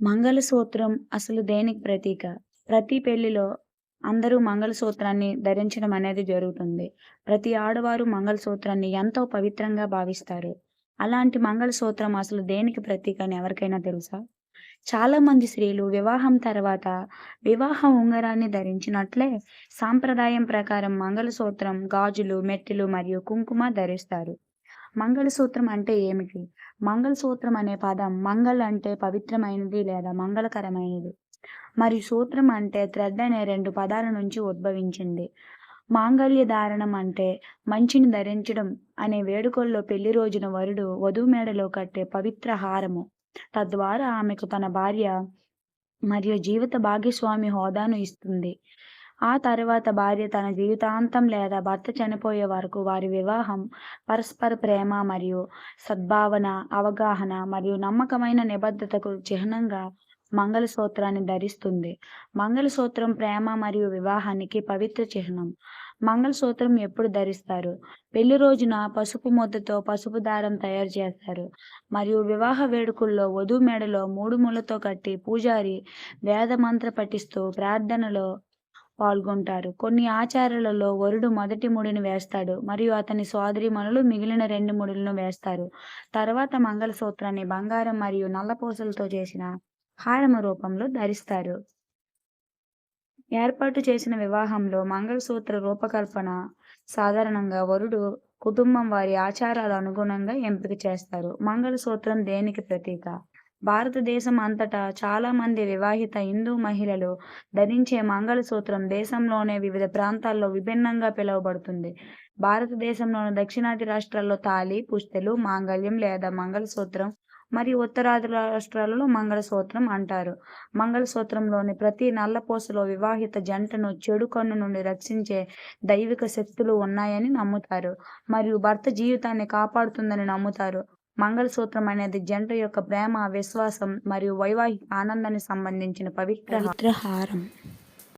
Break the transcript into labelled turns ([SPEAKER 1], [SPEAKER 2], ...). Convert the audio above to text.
[SPEAKER 1] మంగళసూత్రం అసలు దేనికి ప్రతీక? ప్రతి పెళ్ళిలో అందరూ మంగళసూత్రాన్ని ధరించడం అనేది జరుగుతుంది. ప్రతి ఆడవారు మంగళసూత్రాన్ని ఎంతో పవిత్రంగా భావిస్తారు. అలాంటి మంగళసూత్రం అసలు దేనికి ప్రతీక అని ఎవరికైనా తెలుసా? చాలా మంది స్త్రీలు వివాహం తర్వాత వివాహ ఉంగరాన్ని ధరించినట్లే సాంప్రదాయం ప్రకారం మంగళసూత్రం, గాజులు, మెట్టెలు మరియు కుంకుమ ధరిస్తారు. మంగళసూత్రం అంటే ఏమిటి? మంగళసూత్రం అనే పదం మంగళ అంటే పవిత్రమైనది లేదా మంగళకరమైనది. మరియు సూత్రం అంటే థ్రెడ్ అనే రెండు పదాల నుంచి ఉద్భవించింది. మాంగళ్య ధారణం అంటే మంచిని ధరించడం అనే వేడుకల్లో పెళ్ళి రోజున వరుడు వధువు మేడలో కట్టే పవిత్ర హారము. తద్వారా ఆమెకు తన భార్య మరియు జీవిత భాగస్వామి హోదాను ఇస్తుంది. ఆ తర్వాత భార్య తన జీవితాంతం లేదా భర్త చనిపోయే వరకు వారి వివాహం పరస్పర ప్రేమ మరియు సద్భావన, అవగాహన మరియు నమ్మకమైన నిబద్ధతకు చిహ్నంగా మంగళసూత్రాన్ని ధరిస్తుంది. మంగళసూత్రం ప్రేమ మరియు వివాహానికి పవిత్ర చిహ్నం. మంగళసూత్రం ఎప్పుడు ధరిస్తారు? పెళ్ళి రోజున పసుపు ముద్దతో పసుపు దారం తయారు చేస్తారు మరియు వివాహ వేడుకల్లో వధువు మెడలో మూడు ముళ్ళతో కట్టి పూజారి వేదమంత్ర పఠిస్తూ ప్రార్థనలో పాల్గొంటారు. కొన్ని ఆచారాలలో వరుడు మొదటి ముడిని వేస్తాడు మరియు అతని సోదరీమణులు మిగిలిన రెండు ముడులను వేస్తారు. తర్వాత మంగళసూత్రాన్ని బంగారం మరియు నల్లపూసలతో చేసిన హారము రూపంలో ధరిస్తారు. ఏర్పాటు చేసిన వివాహంలో మంగళసూత్ర రూపకల్పన సాధారణంగా వరుడు కుటుంబం వారి ఆచారాల అనుగుణంగా ఎంపిక చేస్తారు. మంగళసూత్రం దేనికి ప్రతీక? భారతదేశం అంతటా చాలా మంది వివాహిత హిందూ మహిళలు ధరించే మంగళసూత్రం దేశంలోనే వివిధ ప్రాంతాల్లో విభిన్నంగా పిలువబడుతుంది. భారతదేశంలోని దక్షిణాది రాష్ట్రాల్లో తాళి, పుస్తెలు, మాంగళ్యం లేదా మంగళసూత్రం మరియు ఉత్తరాది రాష్ట్రాలలో మంగళసూత్రం అంటారు. మంగళసూత్రంలోని ప్రతి నల్లపూసలో వివాహిత జంటను చెడు కన్ను నుండి రక్షించే దైవిక శక్తులు ఉన్నాయని నమ్ముతారు మరియు భర్త జీవితాన్ని కాపాడుతుందని నమ్ముతారు. మంగళసూత్రం అనేది జంట యొక్క ప్రేమ, విశ్వాసం మరియు వైవాహిక ఆనందానికి సంబంధించిన పవిత్ర హారం.